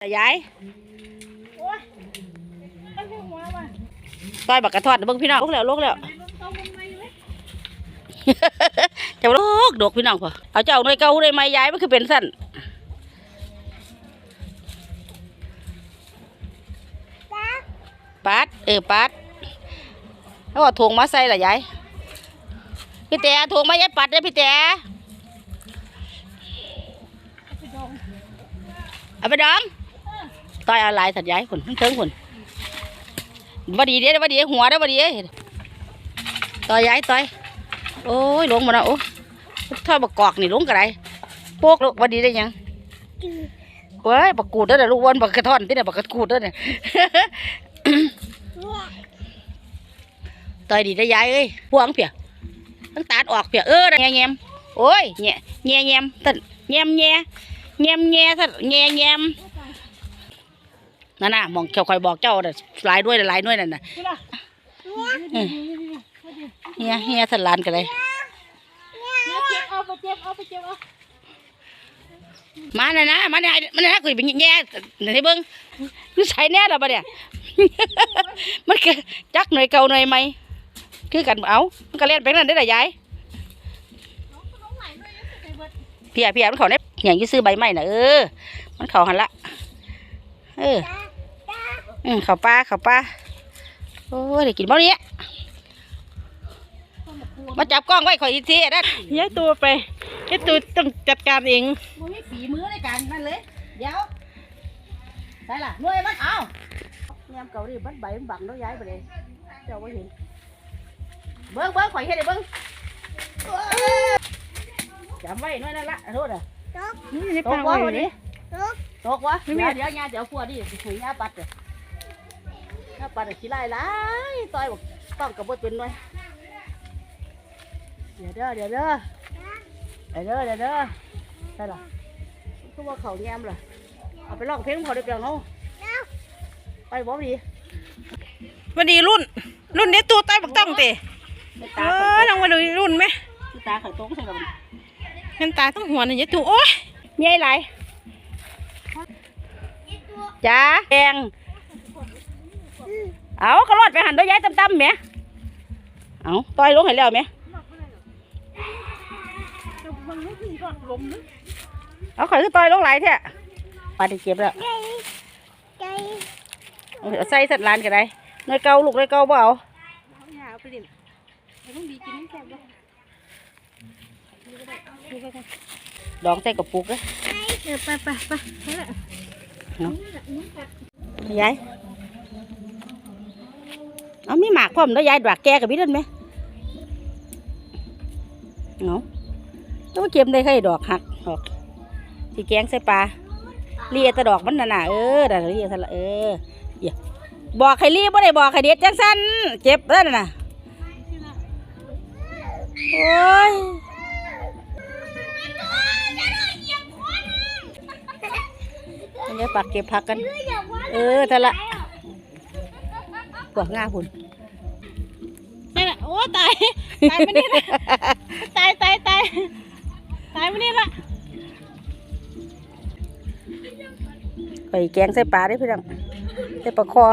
แต่ยายโอ้ยมันเป็นหัวว่ะซอยบักกระทอดเบิ่งพี่น้องลูกแล้วลูกแล้วไอ้รถเต้ามันไม่เลยเจ้าลูกดอกพี่น้องพอเอาเจ้าหน่อยเก่าได้ไหมยายมันคือเป็นสั้นปัดเออปัดแล้วก็ถุงมาใส่ละยายพี่แต่ถุงมายายปัดเด้อพี่แต่ไปดองเอาไปดอง ต่อยเอาหลายสัตว์ยายคนเทิงคนบ่ดีเด้อบ่ดีหัวเด้อบ่ดีเด้อต่อยยายต่อย โอ้ยลงมาแล้วโอ้ถ้าบักกอกนี่ลงกระไรโปกลูกบ่ดีได้หยังเว้ยบักกูดเด้อเด้อลูกวันบักกระท่อนที่เนี่ยบักกระกูดเด้อเนี่ยต่อยดีได้อยายเอ้ยพวงเปียตั้งตาดออกเปียเออแง่แงมโอ้ยแง่แง่แงมท่านแง่มแง่แง่มแง่ท่านแง่แงม นั่นน่ะมองเจ้าคอยบอกเจ้าน่ะหลายด้วยหลายด้วยนั่นน่ะกูล่ะเออเฮียเฮียท่านหลานกันเลยเนี่ยเจ็บเอาไปเจ็บเอาไปเจ็บเอามาน่ะนะมาเนี่ยมันน่ะคุยเป็นแง่ในเบิ้งคือใส่แน่ละปะเนี่ยมันคือจักหน่อยเก่าหน่อยใหม่คือกันเอามันก็เล่นไปนั่นได้อละยายน้องไหลด้วยนะใส่เบิดเพียเพียมันเขาเนี่ยอย่างยี่ซื้อใบไม้น่ะเออมันเขาหันละเอออืม เขาปลาเขาปลาโอ้ยได้กินบ่เนี้ยมาจับกล้องไว้ข่อยอีกทีนะย้ายตัวไปย้ายตัวต้องจัดการเองมันมีฝีมือในการนั่นเลย เดี๋ยวใช่ล่ะหน่วยมันเอาแงมเก่าดิบัดใบมันบังแล้วย้ายไปเลยเจ้าไ่เห็น เบิ้งเบิ้งข่อยเห็นได้เบิ้งจำไว้หน่อยนั่นละโทษอะนี่ให้ตปากวะไว้วันดินี้ตกวะเดี๋ยวเดี๋ยวญาเดี๋ยวพวดดิถุยญาปัดเดี๋ย วญาปัดอะขี้ไล่ไล่ต่อยบอกต้องกับบดเป็นหน่อยเดี๋ยวเด้อเดี๋ยวเด้อเดี๋ยวเด้อเดี๋ยวเด้อใช่หรอคือว่าเขาแง้มเหรอเอาไปลองเพลงพอได้เปล่าเนาะไปบ่ดีวันนี้รุ่น รุ่นนี้ตัวใต้บักต้องเตะไม่เอตาอข่อยลองมาดูรุ่นไหมที่ตาข่อยตรงใช่หรอเห็นตาต้องหัวนี่ย้ายตัวโอ้ยใหญ่ไรจ้าแดง เอาก็รอดไปหันด้วยย้ายตั้มๆแหม่เอาต่อยลงให้แล้วแหม่มันไม่ถึงก็ลมนึกเอาข่อยคือต่อยลงไหลายแท้ปลาที่เจ็บแล้วเอาใส่สัตว์ลานก็ได้เนยเกาลูกเนยเกาเปล่เอาหาไปดิต้องดีกินน้ำแข็งด้วยดองใส่กระปุกเลยเออไปไปไปไปละยาย เอามีหมากพร้อมแล้วยายดวกแกกับพี่นั่นไหมเนาะต้องเก็บได้แค่ดอกหักดอกที่แกงใส่ปลาเลียแต่ดอกมันน่ะน่ะเออน่ะเลียซะละเอออย่าบอกใครรีบบ่ได้บอกใครเด็ดจังสันเจ็บแล้วน่ะโอ้ยอันนี้ปักเก็บผักกัน เออแต่ละพ วกง่าพุ่นนี่แหละโอ้ตายตายมานี่ละตายตายตายตายมานี่ละไปแกงใส่ปลาได้อพี่น้องใส่ปลาคอ